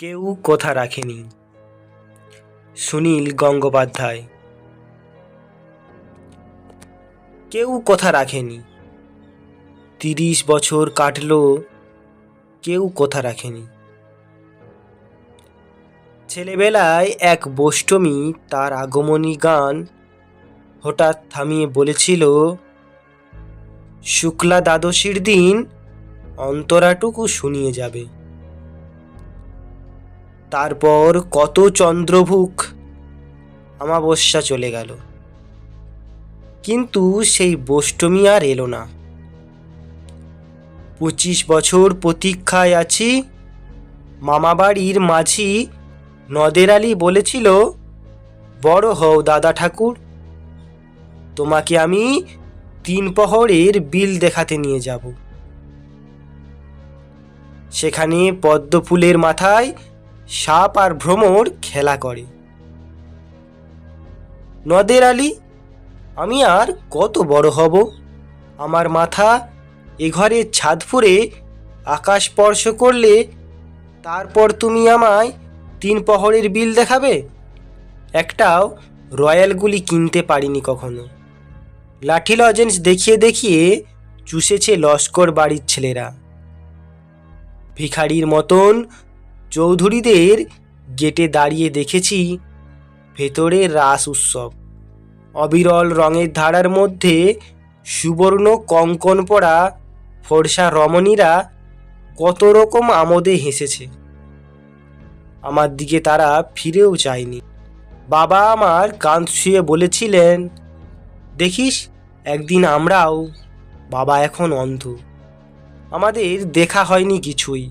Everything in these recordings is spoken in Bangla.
কেউ কথা রাখেনি। সুনীল গঙ্গোপাধ্যায়। কেউ কথা রাখেনি। তিরিশ বছর কাটলো, কেউ কথা রাখেনি। ছেলেবেলায় এক বোষ্টমী তার আগমনী গান হঠাৎ থামিয়ে বলেছিল, শুক্লা দ্বাদশীর দিন অন্তরাটুকু শুনিয়ে যাবে। তারপর কত চন্দ্রভুক আমাবস্যা চলে গেল। কিন্তু সেই বোষ্টমী আর এলো না। পঁচিশ বছর প্রতীক্ষায় আছি, মামাবাড়ির মাঝি নদের আলী বলেছিল, বড় হও দাদা ঠাকুর, তোমাকে আমি তিন প্রহরের বিল দেখাতে নিয়ে যাব। সেখানে পদ্ম ফুলের মাথায় সাপ আর ভ্রমর খেলা করে। নদের আলী, আমি আর কত বড় হব? আমার মাথা এ ঘরের ছাদ ফুঁড়ে আকাশ স্পর্শ করলে তারপর তুমি আমায় তিন প্রহরের বিল দেখাবে? একটাও রয়্যালগুলি কিনতে পারিনি কখনো। লাঠি লজেন্স দেখিয়ে দেখিয়ে চুষেছে লস্কর বাড়ির ছেলেরা। ভিখারির মতন চৌধুরীদের গেটে দাঁড়িয়ে দেখেছি ভেতরে রাস উৎসব। অবিরল রঙের ধারার মধ্যে সুবর্ণ কঙ্কন পরা ফর্সা রমণীরা কত রকম আমোদে হেসেছে। আমার দিকে তারা ফিরেও চায়নি বাবা আমার কান শুয়ে বলেছিলেন, দেখিস, একদিন আমরাও বাবা এখন অন্ধ। আমাদের দেখা হয়নি কিছুই।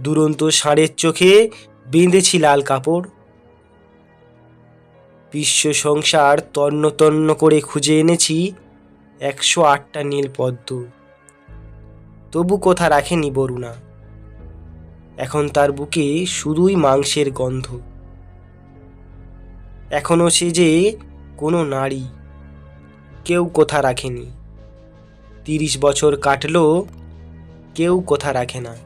দুরন্ত ষাঁড়ের চোখে বেঁধেছি লাল কাপড়। বিশ্ব সংসার তন্ন তন্ন করে খুঁজে এনেছি একশো আটটা নীল পদ্ম। তবু কোথা রাখেনি বরুণা। এখন তার বুকে শুধুই মাংসের গন্ধ। এখনও সে যে কোনো নারী, কেউ কোথা রাখেনি। তিরিশ বছর কাটলো, কেউ কোথা রাখে না।